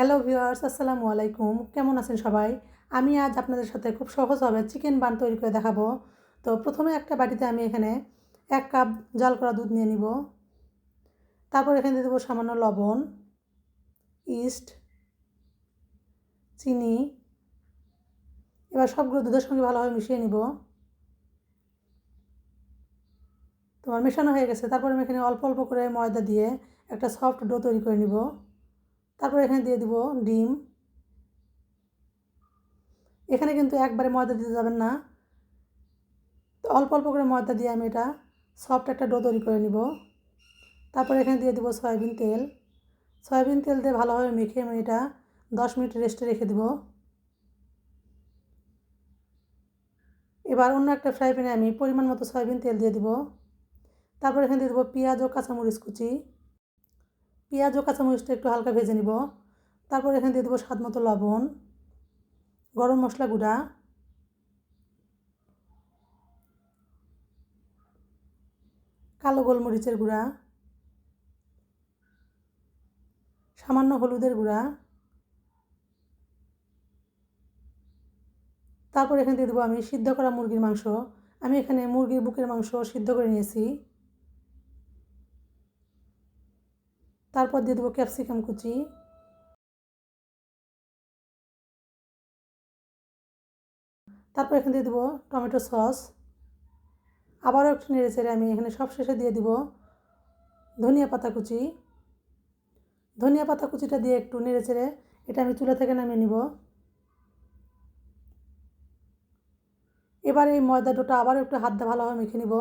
Hello viewers আসসালামু আলাইকুম। কেমন আছেন সবাই? আমি আজ আপনাদের সাথে খুব সহজভাবে চিকেন বান তৈরি করে দেখাবো। তো প্রথমে একটা বাটিতে আমি এখানে এক কাপ জাল করা দুধ নিয়ে নিব। তারপর এখানে দিয়ে দেবো সামান্য লবণ, ইস্ট, চিনি। এবার সবগুলো দুধের সঙ্গে ভালোভাবে মিশিয়ে নিব। তোমার মেশানো হয়ে গেছে। তারপর আমি এখানে অল্প অল্প করে ময়দা দিয়ে একটা সফট ডো তৈরি করে নিব। তারপর এখানে দিয়ে দিব ডিম। এখানে কিন্তু একবারে ময়দা দিতে যাবেন না। তো অল্প অল্প করে ময়দা দিয়ে আমি এটা সফট একটা ডো তৈরি করে নিব। তারপর এখানে দিয়ে দিব সয়াবিন তেল। সয়াবিন তেল দিয়ে ভালোভাবে মেখে আমি এটা দশ মিনিট রেস্টে রেখে দেব। এবার অন্য একটা ফ্রাই প্যানে আমি পরিমাণ মতো সয়াবিন তেল দিয়ে দিব। তারপর এখানে দিয়ে দেবো পেঁয়াজ ও কাঁচামরিচ কুচি। পেঁয়াজ ও কাঁচামরিচটা একটু হালকা ভেজে নিব। তারপর এখানে দিয়ে দেবো স্বাদ মতো লবণ, গরম মশলা গুঁড়া। কালো গোলমরিচের গুঁড়া। সামান্য হলুদের গুঁড়া। তারপর এখানে দিয়ে দেবো আমি সিদ্ধ করা মুরগির মাংস। আমি এখানে মুরগির বুকের মাংস সিদ্ধ করে নিয়েছি। তারপর দিয়ে দেবো ক্যাপসিকাম কুচি। তারপর এখানে দিয়ে দেবো টমেটো সস। আবারও একটু নেড়ে চেড়ে আমি এখানে সব শেষে দিয়ে দিব ধনিয়া পাতা কুচি। ধনিয়া পাতা কুচিটা দিয়ে একটু নেড়ে চেড়ে এটা আমি চুলা থেকে নামিয়ে নিব। এবার এই ময়দা ডোটা আবার একটু হাত দিয়ে ভালোভাবে মেখে নিব।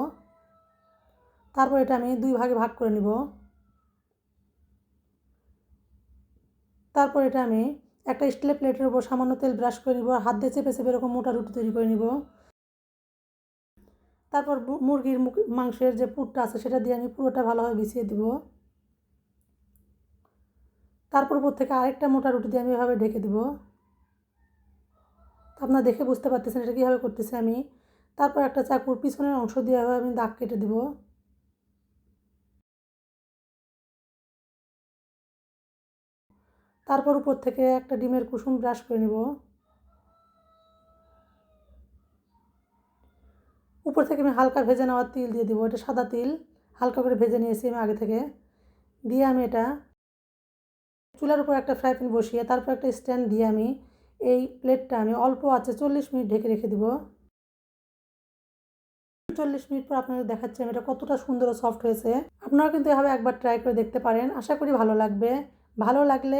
তারপর এটা আমি দুই ভাগে ভাগ করে নিব। তারপর এটা আমি একটা স্টিলের প্লেটের উপর সামান্য তেল ব্রাশ করে নিব হাত দিয়ে চেপে চেপে এরকম মোটা রুটি তৈরি করে নিব। তারপর মুরগির মাংসের যে পুরটা আছে সেটা দিয়ে আমি পুরোটা ভালোভাবে বিছিয়ে দিব। তারপর উপর থেকে আরেকটা মোটা রুটি দিয়ে আমি এভাবে ঢেকে দিব। আপনারা দেখে বুঝতে পারতেছেন এটা কীভাবে করতেছি আমি। তারপর একটা চাকুর পিছনের অংশ দিয়ে আমি দাগ কেটে দিব। তারপর উপর থেকে একটা ডিমের কুসুম ব্রাশ করে নেব। উপর থেকে আমি হালকা ভেজে নেওয়ার তিল দিয়ে দিব, এটা সাদা তিল, হালকা করে ভেজে নিয়েছি আমি আগে থেকে। দিয়ে আমি এটা চুলার উপর একটা ফ্রাই প্যান বসিয়ে তারপর একটা স্ট্যান্ড দিয়ে আমি এই প্লেটটা আমি অল্প আছে চল্লিশ মিনিট ঢেকে রেখে দিব। চল্লিশ মিনিট পর আপনাদের দেখাচ্ছি আমি এটা কতটা সুন্দর সফট হয়েছে। আপনারা কিন্তু এভাবে একবার ট্রাই করে দেখতে পারেন। আশা করি ভালো লাগবে। ভালো লাগলে